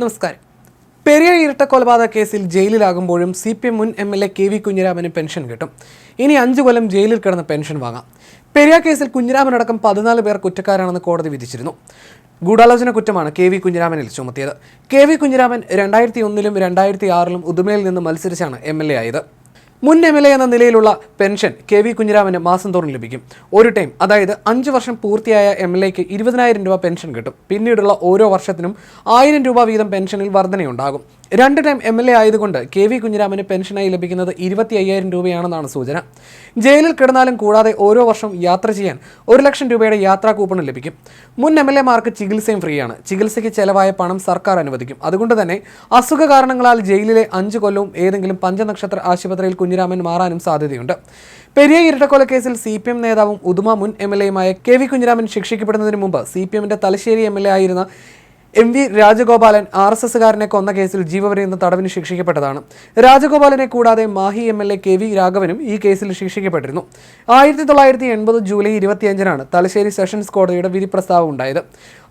നമസ്കാരം. പെരിയ ഇരട്ട കൊലപാതക കേസിൽ ജയിലിലാകുമ്പോഴും സി പി എം മുൻ M L A K V Kunhiraman pension കിട്ടും. ഇനി അഞ്ചു കൊല്ലം ജയിലിൽ കിടന്ന് പെൻഷൻ വാങ്ങാം. പെരിയ കേസിൽ കുഞ്ഞിരാമനടക്കം പതിനാല് പേർ കുറ്റക്കാരാണെന്ന് കോടതി വിധിച്ചിരുന്നു. ഗൂഢാലോചന കുറ്റമാണ് കെ വി കുഞ്ഞിരാമനിൽ ചുമത്തിയത്. കെ വി കുഞ്ഞിരാമൻ രണ്ടായിരത്തി ഒന്നിലും രണ്ടായിരത്തി ആറിലും ഉദുമയിൽ നിന്ന് മത്സരിച്ചാണ് എം എൽ എ ആയത്. മുൻ എം എൽ എ എന്ന നിലയിലുള്ള പെൻഷൻ കെ വി കുഞ്ഞിരാമന് മാസം തോറും ലഭിക്കും. ഒരു ടൈം അതായത് അഞ്ച് വർഷം പൂർത്തിയായ എം എൽ എക്ക് ഇരുപതിനായിരം രൂപ പെൻഷൻ കിട്ടും. പിന്നീടുള്ള ഓരോ വർഷത്തിനും ആയിരം രൂപ വീതം പെൻഷനിൽ വർധനയുണ്ടാകും. രണ്ട് ടൈം എം എൽ എ ആയതുകൊണ്ട് കെ വി കുഞ്ഞിരാമന് പെൻഷനായി ലഭിക്കുന്നത് ഇരുപത്തി അയ്യായിരം രൂപയാണെന്നാണ് സൂചന. ജയിലിൽ കിടന്നാലും കൂടാതെ ഓരോ വർഷം യാത്ര ചെയ്യാൻ ഒരു ലക്ഷം രൂപയുടെ യാത്രാ കൂപ്പണും ലഭിക്കും. മുൻ എം എൽ എമാർക്ക് ചികിത്സയും ഫ്രീയാണ്. ചികിത്സയ്ക്ക് ചെലവായ പണം സർക്കാർ അനുവദിക്കും. അതുകൊണ്ട് തന്നെ അസുഖ കാരണങ്ങളാൽ ജയിലിലെ അഞ്ച് കൊല്ലവും ഏതെങ്കിലും പഞ്ചനക്ഷത്ര ആശുപത്രിയിൽ കുഞ്ഞിരാമൻ മാറാനും സാധ്യതയുണ്ട്. പെരിയ ഇരട്ടക്കൊലക്കേസിൽ സി പി എം നേതാവും ഉദുമ മുൻ എം എൽ എയുമായ കെ വി കുഞ്ഞിരാമൻ ശിക്ഷിക്കപ്പെടുന്നതിന് മുമ്പ് സി പി എമ്മിന്റെ തലശ്ശേരി എം എൽ എ ആയിരുന്ന M V Rajagopalan R S എസുകാരനെ കൊന്ന കേസിൽ ജീവപര്യന്തം തടവിന് ശിക്ഷിക്കപ്പെട്ടതാണ്. രാജഗോപാലനെ കൂടാതെ Mahe M L A K V രാഘവനും ഈ കേസിൽ ശിക്ഷിക്കപ്പെട്ടിരുന്നു. ആയിരത്തി തൊള്ളായിരത്തി എൺപത് ജൂലൈ ഇരുപത്തിയഞ്ചിനാണ് തലശ്ശേരി സെഷൻസ് കോടതിയുടെ വിധി പ്രസ്താവം ഉണ്ടായത്.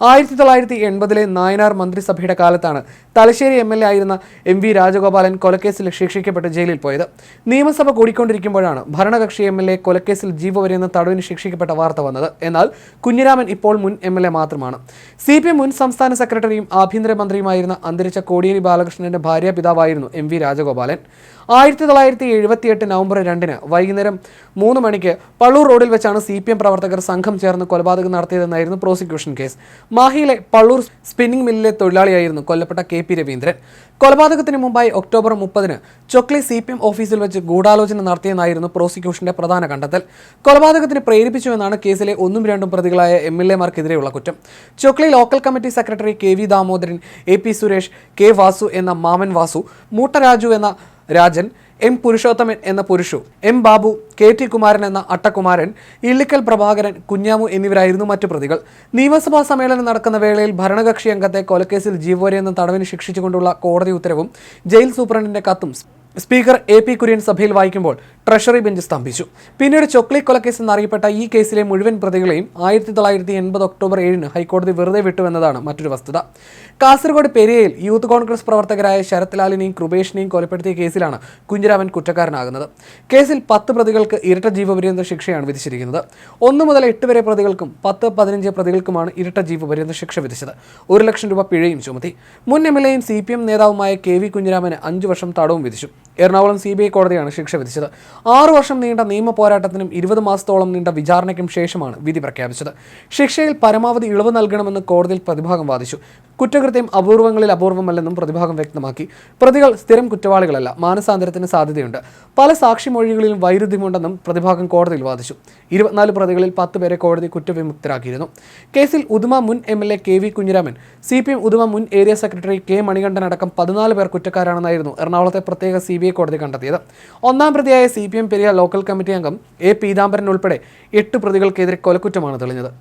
ആയിരത്തി തൊള്ളായിരത്തി എൺപതിലെ നായനാർ മന്ത്രിസഭയുടെ കാലത്താണ് തലശ്ശേരി എം എൽ എ ആയിരുന്ന എം വി രാജഗോപാലൻ കൊലക്കേസിൽ ശിക്ഷിക്കപ്പെട്ട് ജയിലിൽ പോയത്. നിയമസഭ കൂടിക്കൊണ്ടിരിക്കുമ്പോഴാണ് ഭരണകക്ഷി എം എൽ എ കൊലക്കേസിൽ ജീവപര്യന്തം തടവിന് ശിക്ഷിക്കപ്പെട്ട വാർത്ത വന്നത്. എന്നാൽ കുഞ്ഞിരാമൻ ഇപ്പോൾ മുൻ എം എൽ എ മാത്രമാണ്. സി പി എം മുൻ സംസ്ഥാന സെക്രട്ടറിയും ആഭ്യന്തരമന്ത്രിയുമായിരുന്ന അന്തരിച്ച കോടിയേരി ബാലകൃഷ്ണന്റെ ഭാര്യ പിതാവായിരുന്നു എം വി രാജഗോപാലൻ. ആയിരത്തി തൊള്ളായിരത്തി എഴുപത്തിയെട്ട് നവംബർ രണ്ടിന് വൈകുന്നേരം മൂന്ന് മണിക്ക് പള്ളൂർ റോഡിൽ വെച്ചാണ് സി പി എം പ്രവർത്തകർ സംഘം ചേർന്ന് കൊലപാതകം നടത്തിയതെന്നായിരുന്നു പ്രോസിക്യൂഷൻ കേസ്. മാഹിയിലെ പള്ളൂർ സ്പിന്നിംഗ് മില്ലിലെ തൊഴിലാളിയായിരുന്നു കൊല്ലപ്പെട്ട കെ പി രവീന്ദ്രൻ. കൊലപാതകത്തിന് മുമ്പായി ഒക്ടോബർ മുപ്പതിന് ചൊക്ലി സി പി എം ഓഫീസിൽ വെച്ച് ഗൂഢാലോചന നടത്തിയെന്നായിരുന്നു പ്രോസിക്യൂഷന്റെ പ്രധാന കണ്ടെത്തൽ. കൊലപാതകത്തിന് പ്രേരിപ്പിച്ചുവെന്നാണ് കേസിലെ ഒന്നും രണ്ടും പ്രതികളായ എം എൽ എമാർക്കെതിരെയുള്ള കുറ്റം. Chokli local committee secretary K V Damodaran A P Suresh K Vasu എന്ന മാമൻ വാസു മൂട്ടരാജു എന്ന രാജൻ എം പുരുഷോത്തമൻ എന്ന Purushu M Babu K T Kumaran എന്ന അട്ടകുമാരൻ ഇള്ളിക്കൽ പ്രഭാകരൻ കുഞ്ഞാമു എന്നിവരായിരുന്നു മറ്റു പ്രതികൾ. നിയമസഭാ സമ്മേളനം നടക്കുന്ന വേളയിൽ ഭരണകക്ഷി അംഗത്തെ കൊലക്കേസിൽ ജീവപര്യന്തം തടവിന് ശിക്ഷിച്ചുകൊണ്ടുള്ള കോടതി ഉത്തരവും ജയിൽ സൂപ്രണ്ടിന്റെ കത്തും സ്പീക്കർ എ പി കുര്യൻ സഭയിൽ വായിക്കുമ്പോൾ ട്രഷറി ബെഞ്ച് സ്തംഭിച്ചു. പിന്നീട് ചൊക്ലി കൊലക്കേസ് എന്നറിയപ്പെട്ട ഈ കേസിലെ മുഴുവൻ പ്രതികളെയും ആയിരത്തി തൊള്ളായിരത്തി എൺപത് ഒക്ടോബർ ഏഴിന് ഹൈക്കോടതി വെറുതെ വിട്ടുവെന്നതാണ് മറ്റൊരു വസ്തുത. കാസർഗോഡ് പെരിയയിൽ യൂത്ത് കോൺഗ്രസ് പ്രവർത്തകരായ ശരത്ലാലിനെയും കൃപേഷിനെയും കൊലപ്പെടുത്തിയ കേസിലാണ് കുഞ്ഞിരാമൻ കുറ്റക്കാരനാകുന്നത്. കേസിൽ പത്ത് പ്രതികൾക്ക് ഇരട്ട ജീവപര്യന്ത ശിക്ഷയാണ് വിധിച്ചിരിക്കുന്നത്. ഒന്ന് മുതൽ എട്ട് വരെ പ്രതികൾക്കും പത്ത് പതിനഞ്ച് പ്രതികൾക്കുമാണ് ഇരട്ട ജീവപര്യന്ത ശിക്ഷ വിധിച്ചത്. ഒരു ലക്ഷം രൂപ പിഴയും ചുമത്തി. മുൻ എം എൽ എയും സി പി എം നേതാവുമായ കെ വി കുഞ്ഞിരാമന് അഞ്ചു വർഷം തടവും വിധിച്ചു. എറണാകുളം സി ബി ഐ കോടതിയാണ് ശിക്ഷ വിധിച്ചത്. ആറു വർഷം നീണ്ട നിയമ പോരാട്ടത്തിനും ഇരുപത് മാസത്തോളം നീണ്ട വിചാരണയ്ക്കും ശേഷമാണ് വിധി പ്രഖ്യാപിച്ചത്. ശിക്ഷയിൽ പരമാവധി ഇളവ് നൽകണമെന്ന് കോടതിയിൽ പ്രതിഭാഗം വാദിച്ചു. കുറ്റകൃത്യം അപൂർവങ്ങളിൽ അപൂർവമല്ലെന്നും പ്രതിഭാഗം വ്യക്തമാക്കി. പ്രതികൾ സ്ഥിരം കുറ്റവാളികളല്ല മാനസാന്തരത്തിന് സാധ്യതയുണ്ട്. പല സാക്ഷിമൊഴികളിലും വൈരുദ്ധ്യമുണ്ടെന്നും പ്രതിഭാഗം കോടതിയിൽ വാദിച്ചു. ഇരുപത്തിനാല് പ്രതികളിൽ പത്ത് പേരെ കോടതി കുറ്റവിമുക്തരാക്കിയിരുന്നു. കേസിൽ ഉദുമ മുൻ M L A K V Kunhiraman C P M Uduma മുൻ ഏരിയ സെക്രട്ടറി കെ മണികണ്ഠൻ അടക്കം പതിനാല് പേർ കുറ്റക്കാരാണെന്നായിരുന്നു എറണാകുളത്തെ പ്രത്യേക സി ബി ഐ കോടതി കണ്ടെത്തിയത്. ഒന്നാം പ്രതിയായ C P M Periya local committee അംഗം എ പീതാംബരൻ ഉൾപ്പെടെ എട്ട് പ്രതികൾക്കെതിരെ കൊലക്കുറ്റമാണ് തെളിഞ്ഞത്.